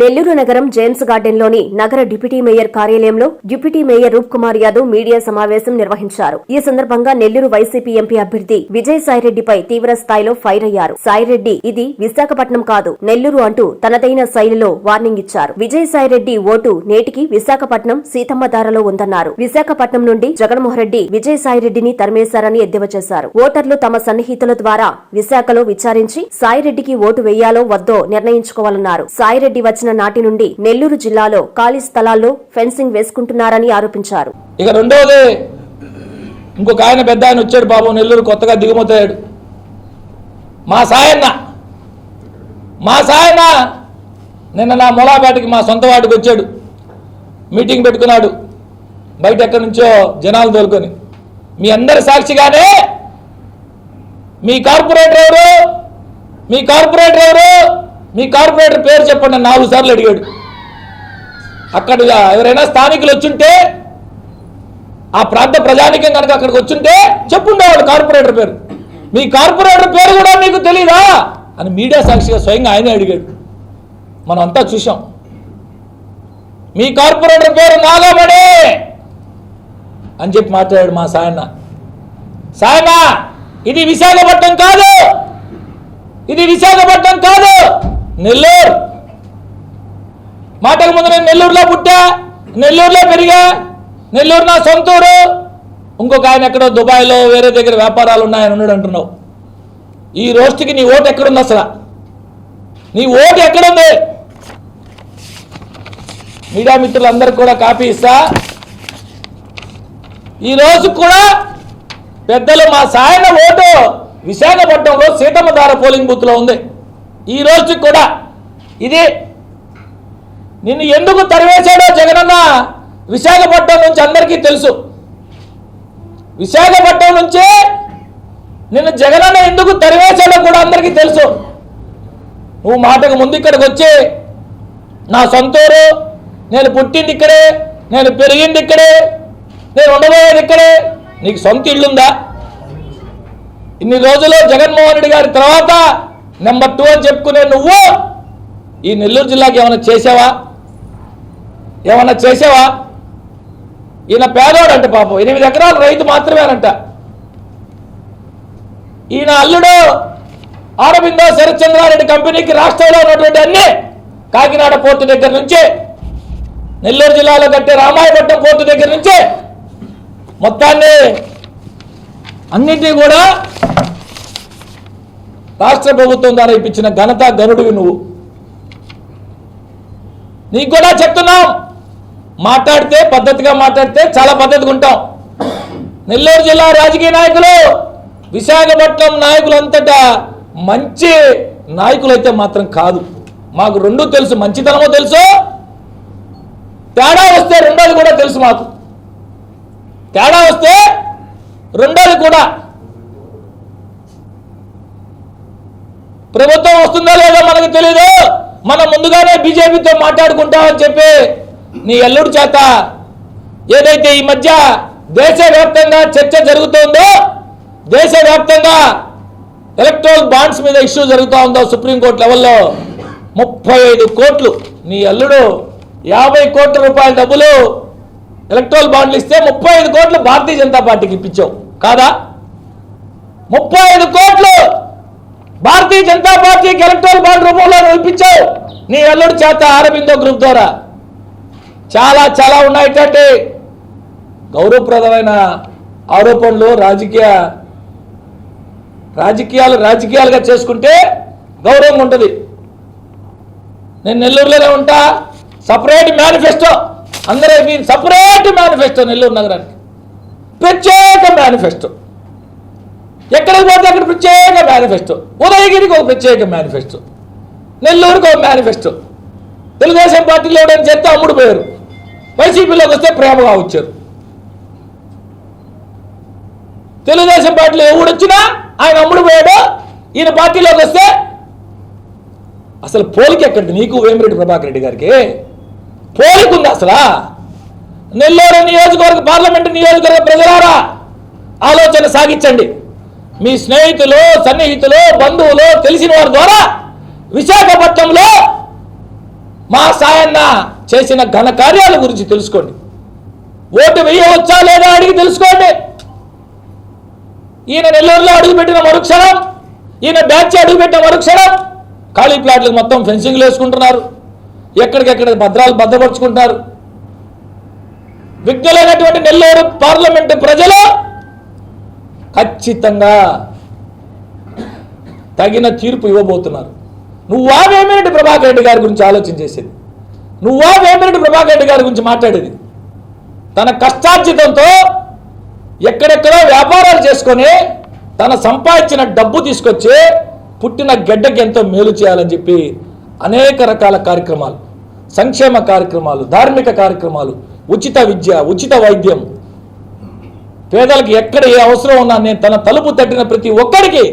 నెల్లూరు నగరం జేమ్స్ గార్డెన్లోని నగర డిప్యూటీ మేయర్ కార్యాలయంలో deputy mayor Roop Kumar Yadav media సమావేశం నిర్వహించారు. ఈ సందర్భంగా నెల్లూరు వైసీపీ ఎంపీ అభ్యర్థి విజయసాయిరెడ్డిపై తీవ్ర స్థాయిలో ఫైర్ అయ్యారు. సాయిరెడ్డి ఇది విశాఖపట్నం కాదు నెల్లూరు అంటూ తనదైన శైలిలో వార్నింగ్ ఇచ్చారు. విజయసాయిరెడ్డి ఓటు నేటికి విశాఖపట్నం సీతమ్మధారలో ఉందన్నారు. విశాఖపట్నం నుండి జగన్మోహన్ రెడ్డి సాయిరెడ్డిని తరిమేశారని ఎద్దేవా చేశారు. ఓటర్లు తమ సన్నిహితుల ద్వారా విశాఖలో విచారించి సాయిరెడ్డికి ఓటు వేయాలో వద్దో నిర్ణయించుకోవాలన్నారు. సాయిరెడ్డి వచ్చిన నాటి నుండి నెల్లూరు జిల్లాలో ఖాళీ స్థలాల్లో ఫెన్సింగ్ వేసుకుంటున్నారని ఆరోపించారు. ఇక రెండోది ఇంకొక ఆయన పెద్ద ఆయన వచ్చాడు బాబు నెల్లూరు కొత్తగా దిగుమతయ్యాడు. మా సాయన్న మా సాయన్న నిన్న నా మొలాపేటకి మా సొంత వాటికి వచ్చాడు. మీటింగ్ పెట్టుకున్నాడు. బయట ఎక్కడి నుంచో జనాలు తోలుకొని. మీ అందరి సాక్షిగానే మీ కార్పొరేటర్ ఎవరు? మీ కార్పొరేటర్ ఎవరు? మీ కార్పొరేటర్ పేరు చెప్పండి నాలుగు సార్లు అడిగాడు. అక్కడ ఎవరైనా స్థానికులు వచ్చుంటే ఆ ప్రాంత ప్రజానికం కనుక అక్కడికి వచ్చుంటే చెప్పుండేవాడు కార్పొరేటర్ పేరు. మీ కార్పొరేటర్ పేరు కూడా మీకు తెలీదా? అని మీడియా సాక్షిగా స్వయంగా ఆయనే అడిగాడు. మనం అంతా చూసాం మీ కార్పొరేటర్ పేరు నాగమణి! అని చెప్పి మాట్లాడాడు మా సాయన్న. సాయన్న ఇది విశాఖపట్నం కాదు! ఇది విశాఖపట్నం కాదు! నెల్లూరు. మాటల ముందు నేను నెల్లూరులో పుట్టా నెల్లూరులో పెరిగా నెల్లూరు నా సొంతూరు ఇంకొక ఆయన ఎక్కడో దుబాయ్లో వేరే దగ్గర వ్యాపారాలు ఉన్నాయని ఉన్నాడు అంటున్నావు. ఈ రోస్ట్కి నీ ఓటు ఎక్కడుంది అసలు? నీ ఓటు ఎక్కడుంది? మీడియా మిత్రులందరికీ కూడా కాపీ ఇస్తా. ఈ కూడా పెద్దలు మా సాయన ఓటు విశాఖపట్నంలో సీతమ్మధార పోలింగ్ బూత్లో ఉంది. ఈ రోజు కూడా ఇది నిన్ను ఎందుకు తరివేశాడో జగనన్న? విశాఖపట్నం నుంచి అందరికీ తెలుసు. విశాఖపట్నం నుంచే నిన్ను జగనన్న ఎందుకు తరివేశాడో కూడా అందరికీ తెలుసు. నువ్వు మాటకు ముందు ఇక్కడికి వచ్చి నా సొంతూరు నేను పుట్టింది ఇక్కడే నేను పెరిగింది ఇక్కడే నేను ఉండబోయేది ఇక్కడే నీకు సొంత ఇల్లుందా? ఇన్ని రోజులు జగన్మోహన్ రెడ్డి గారి తర్వాత నెంబర్ టూ అని చెప్పుకునే నువ్వు ఈ నెల్లూరు జిల్లాకి ఏమైనా చేసావా? ఏమన్నా చేసావా? ఈయన పేదోడు అంట పాపం. ఎనిమిది ఎకరాలు రైతు మాత్రమేనంట. ఈయన అల్లుడు ఆరబిందో శరత్చంద్రారెడ్డి కంపెనీకి రాష్ట్రంలో ఉన్నటువంటి అన్ని కాకినాడ పోర్టు దగ్గర నుంచి నెల్లూరు జిల్లాలో కట్టే రామాయపట్నం పోర్టు దగ్గర నుంచి మొత్తాన్ని అన్నింటినీ కూడా రాష్ట్ర ప్రభుత్వం ద్వారా ఇప్పించిన ఘనత గనుడివి నువ్వు. నీకు కూడా చెప్తున్నాం. మాట్లాడితే పద్ధతిగా మాట్లాడితే చాలా పద్ధతిగా ఉంటాం. నెల్లూరు జిల్లా రాజకీయ నాయకులు విశాఖపట్నం నాయకులంతటా మంచి నాయకులు అయితే మాత్రం కాదు. మాకు రెండు తెలుసు మంచితనమో తెలుసు తేడా వస్తే రెండోది కూడా తెలుసు మాకు. తేడా వస్తే రెండోది కూడా. ప్రభుత్వం వస్తుందో లేదో మనకు తెలీదు. మనం ముందుగానే బీజేపీతో మాట్లాడుకుంటామని చెప్పి నీ అల్లుడి చేత ఏదైతే ఈ మధ్య దేశవ్యాప్తంగా చర్చ జరుగుతోందో దేశవ్యాప్తంగా ఎలక్ట్రల్ బాండ్స్ మీద ఇష్యూ జరుగుతూ ఉందో సుప్రీంకోర్టు లెవెల్లో ముప్పై ఐదు కోట్లు నీ అల్లుడు యాభై కోట్ల రూపాయల డబ్బులు ఎలక్ట్రల్ బాండ్లు ఇస్తే ముప్పై ఐదు కోట్లు భారతీయ జనతా పార్టీకి ఇప్పించావు. కాదా? ముప్పై ఐదు కోట్లు భారతీయ జనతా పార్టీకి ఎలక్ట్రల్ బాండ్ రూపంలో నువ్వు ఇప్పించావు నీ అల్లుడు చేత ఆరబిందో గ్రూప్ ద్వారా. చాలా చాలా ఉన్నాయి గౌరవప్రదమైన ఆరోపణలు రాజకీయ రాజకీయాలు రాజకీయాలుగా చేసుకుంటే గౌరవంగా ఉంటుంది. నేను నెల్లూరులోనే ఉంటా. Separate manifesto. అందరూ సపరేట్ మేనిఫెస్టో నెల్లూరు నగరానికి. ప్రత్యేక మేనిఫెస్టో. ఎక్కడికి పోతే అక్కడ ప్రత్యేక మేనిఫెస్టో ఉదయగిరికి ఒక ప్రత్యేక మేనిఫెస్టో నెల్లూరుకి ఒక మేనిఫెస్టో తెలుగుదేశం పార్టీలో ఎవడని చెప్తే అమ్ముడు పోయారు. వైసీపీలోకి వస్తే ప్రేమగా వచ్చారు. తెలుగుదేశం పార్టీలో ఎవడు వచ్చినా ఆయన అమ్ముడు పోయాడు. ఈయన పార్టీలోకి వస్తే అసలు పోలికి ఎక్కడిది? నీకు వేమిరెడ్డి ప్రభాకర్ రెడ్డి గారికి? పోలిక ఉంది అసలు? నెల్లూరు నియోజకవర్గ పార్లమెంటు నియోజకవర్గ ప్రజలారా ఆలోచన సాగించండి. మీ స్నేహితులు సన్నిహితులు బంధువులు తెలిసిన వారి ద్వారా విశాఖపట్నంలో మా సాయన్న చేసిన ఘన కార్యాల గురించి తెలుసుకోండి. ఓటు వేయవచ్చా లేదా అడిగి తెలుసుకోండి. ఈయన నెల్లూరులో అడుగుపెట్టిన మరుక్షణం ఈయన బ్యాచ్ అడుగుపెట్టిన మరుక్షణం ఖాళీ ప్లాట్లకు మొత్తం ఫెన్సింగ్లు వేసుకుంటున్నారు. ఎక్కడికెక్కడ భద్రాలు భద్రపరుచుకుంటున్నారు. విజ్ఞులైనటువంటి నెల్లూరు పార్లమెంటు ప్రజలు ఖచ్చితంగా తగిన తీర్పు ఇవ్వబోతున్నారు. నువ్వా వేమిరెడ్డి ప్రభాకర్ రెడ్డి గారి గురించి ఆలోచన చేసేది. నువ్వా వేమిరెడ్డి ప్రభాకర్ రెడ్డి గారి గురించి మాట్లాడేది. తన కష్టార్జితంతో ఎక్కడెక్కడో వ్యాపారాలు చేసుకొని తన సంపాదించిన డబ్బు తీసుకొచ్చి పుట్టిన గడ్డకి ఎంతో మేలు చేయాలని చెప్పి అనేక రకాల కార్యక్రమాలు సంక్షేమ కార్యక్రమాలు ధార్మిక కార్యక్రమాలు ఉచిత విద్య ఉచిత వైద్యం పేదలకు ఎక్కడ ఏ అవసరం ఉన్నా నేను తన తలుపు తట్టిన ప్రతి ఒక్కరికి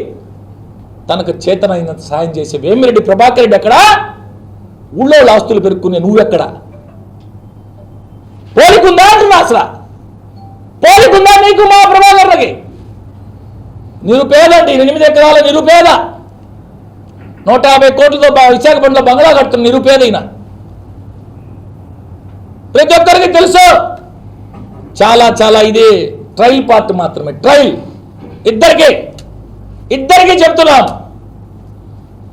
తనకు చేతనైనంత సాయం చేసే వేమిరెడ్డి ప్రభాకర్ రెడ్డి ఎక్కడా? ఊళ్ళో ఆస్తులు పెరుక్కునే నువ్వెక్కడా పోలికుందా అంటున్నా అసలు? పోలికుందా నీకు మా ప్రభాకర్లకి? నిరుపేద అండి ఎనిమిది ఎకరాల నిరుపేద. నూట యాభై కోట్లతో విశాఖపట్నంలో బంగ్లా కడుతున్న నిరుపేదైన. ప్రతి ఒక్కరికి తెలుసు. చాలా చాలా ఇది. ట్రయల్ పార్ట్ మాత్రమే. ట్రయల్. ఇద్దరికి. ఇద్దరికి చెప్తున్నాం.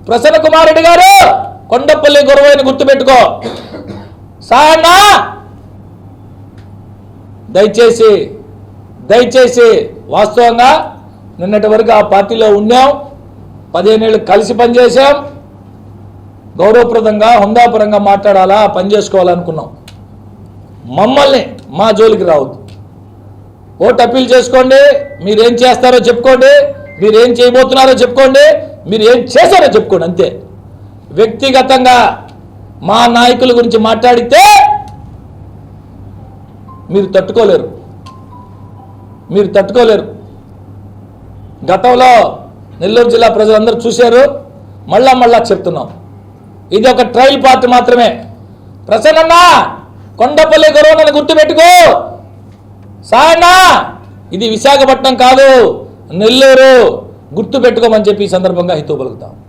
ప్రసన్న కుమార్ రెడ్డి గారు కొండపల్లి గురవైన గుర్తుపెట్టుకో. సాయన్నా దయచేసి దయచేసి వాస్తవంగా నిన్నటి వరకు ఆ పార్టీలో ఉన్నాం. పదిహేనేళ్ళు కలిసి పనిచేసాం గౌరవప్రదంగా హుందాపురంగా మాట్లాడాలా పని చేసుకోవాలనుకున్నాం. మమ్మల్ని మా జోలికి రావద్దు. ఓటు అప్పీల్ చేసుకోండి మీరేం చేస్తారో చెప్పుకోండి మీరేం చేయబోతున్నారో చెప్పుకోండి మీరు ఏం చేశారో చెప్పుకోండి అంతే. వ్యక్తిగతంగా మా నాయకుల గురించి మాట్లాడితే మీరు తట్టుకోలేరు. మీరు తట్టుకోలేరు. గతంలో నెల్లూరు జిల్లా ప్రజలందరూ చూశారు. మళ్ళా మళ్ళా చెప్తున్నాం. ఇది ఒక ట్రయల్ పార్ట్ మాత్రమే. ప్రసన్నన్న కొండపల్లి గొరవనని గుర్తుపెట్టుకో. సాయన్నా ఇది విశాఖపట్నం కాదు నెల్లూరు. గుర్తుపెట్టుకోమని చెప్పి ఈ సందర్భంగా హితవు పలుకుతాం.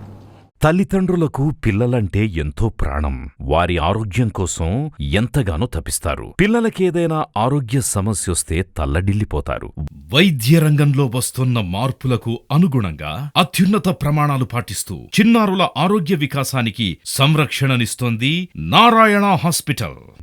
తల్లిదండ్రులకు పిల్లలంటే ఎంతో ప్రాణం. వారి ఆరోగ్యం కోసం ఎంతగానో తపిస్తారు. పిల్లలకేదైనా ఆరోగ్య సమస్యొస్తే తల్లడిల్లిపోతారు. వైద్య రంగంలో వస్తున్న మార్పులకు అనుగుణంగా అత్యున్నత ప్రమాణాలు పాటిస్తూ చిన్నారుల ఆరోగ్య వికాసానికి సంరక్షణనిస్తోంది నారాయణ హాస్పిటల్.